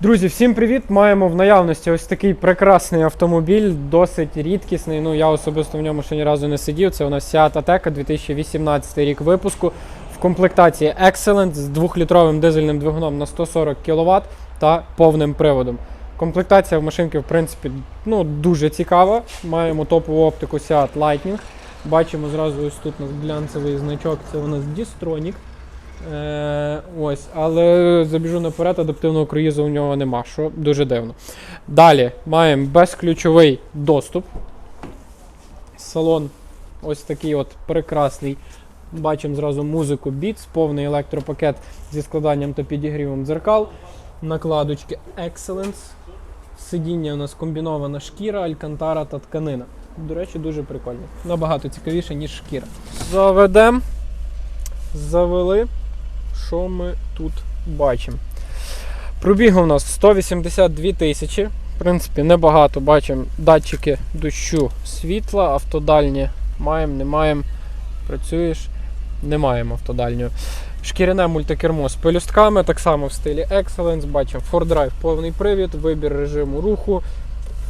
Друзі, всім привіт! Маємо в наявності ось такий прекрасний автомобіль, досить рідкісний. Ну я особисто в ньому ще ні разу не сидів. Це у нас Seat Ateca 2018 рік випуску. В комплектації Excellent з 2-літровим дизельним двигуном на 140 кВт та повним приводом. Комплектація в машинки, в принципі, ну, дуже цікава. Маємо топову оптику Seat Lightning. Бачимо зразу ось тут у нас глянцевий значок, це у нас Distronic. Е, ось, але забіжу наперед, адаптивного круїзу у нього нема, що дуже дивно. Далі маємо безключовий доступ. Салон ось такий от прекрасний. Бачимо зразу музику Beats, повний електропакет зі складанням та підігрівом дзеркал. Накладочки Excellence. Сидіння у нас комбінована шкіра, алькантара та тканина. До речі, дуже прикольно. Набагато цікавіше, ніж шкіра. Заведемо. Завели. Що ми тут бачимо? Пробіг у нас 182 тисячі. В принципі, небагато. Бачимо датчики дощу світла, автодальні маємо, не маємо. Працюєш, не маємо автодальнього. Шкіряне мультикермо з пелюстками, так само в стилі Excellence. Бачимо Ford Drive повний привід, вибір режиму руху.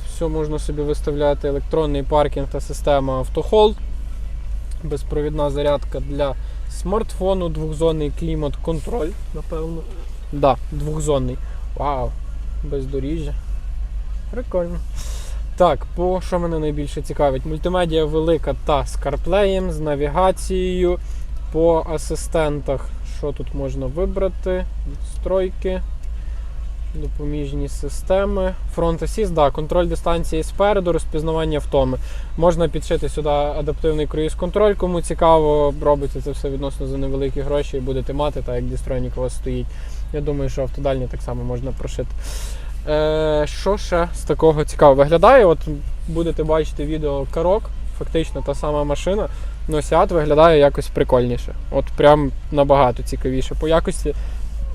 Все можна собі виставляти, електронний паркінг та система автохолд. Безпровідна зарядка для смартфону, двохзонний клімат-контроль, напевно. Да, двохзонний. Вау, бездоріжжя. Прикольно. Так, по що мене найбільше цікавить? Мультимедіа велика та з CarPlay, з навігацією. По асистентах, що тут можна вибрати? Відстройки, допоміжні системи. Фронт Assist, да, контроль дистанції спереду, розпізнавання втоми. Можна підшити сюди адаптивний круїз-контроль, кому цікаво, робиться це все відносно за невеликі гроші і будете мати, так як Дістронік у вас стоїть. Я думаю, що автодальні так само можна прошити. Е, що ще з такого цікавого виглядає? От будете бачити відео карок, фактично та сама машина, але Seat виглядає якось прикольніше. От прям набагато цікавіше. По якості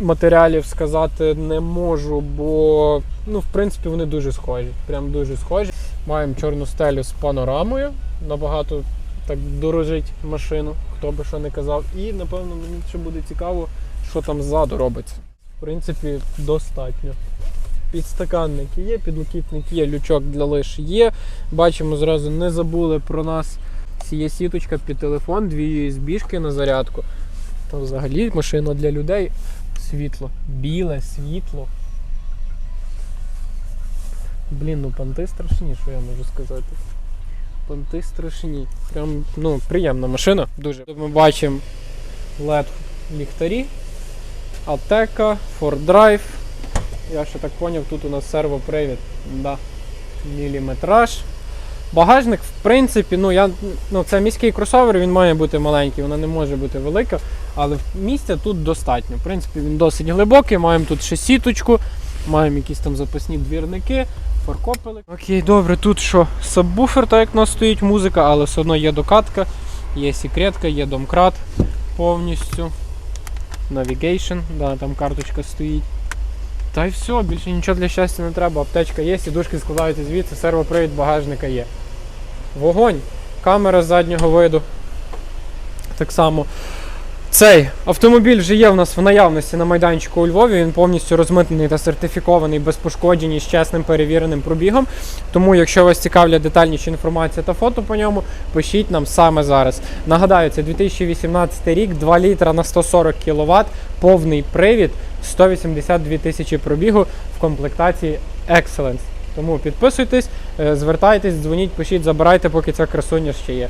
матеріалів сказати не можу, бо ну, в принципі вони дуже схожі. Прям дуже схожі. Маємо чорну стелю з панорамою. Набагато так дорожить машину, хто би що не казав. І напевно мені ще буде цікаво, що там ззаду робиться. В принципі, достатньо. Підстаканники є, підлокітник є, лючок для лиш є. Бачимо, зразу не забули про нас. Є сіточка під телефон, дві USB-шки на зарядку. Та взагалі машина для людей. Світло. Біле світло. Блін, ну панти страшні, що я можу сказати. Панти страшні. Прям ну, приємна машина. Дуже. Ми бачимо LED ліхтарі, Атека, Ford Drive. Я ще так поняв, тут у нас сервопривід. Да. Міліметраж. Багажник, в принципі, ну я ну це міський кросовер, він має бути маленький, вона не може бути велика, але місця тут достатньо. В принципі, він досить глибокий. Маємо тут ще сіточку, маємо якісь там запасні двірники, фаркопили. Окей, добре, тут що? Сабвуфер, так як у нас стоїть музика, але все одно є докатка, є секретка, є домкрат повністю. Navigation, да, там карточка стоїть. Та й все, більше нічого для щастя не треба. Аптечка є, сідушки складаються звідси, сервопривід багажника є. Вогонь, камера заднього виду. Так само. Цей автомобіль вже є в нас в наявності на майданчику у Львові. Він повністю розмитнений та сертифікований без пошкоджень і з чесним перевіреним пробігом. Тому, якщо вас цікавлять детальніші інформація та фото по ньому, пишіть нам саме зараз. Нагадаю, це 2018 рік, 2 літра на 140 кВт, повний привід, 182 тисячі пробігу в комплектації Excellence. Тому підписуйтесь, е, звертайтесь, дзвоніть, пишіть, забирайте, поки ця красуня ще є.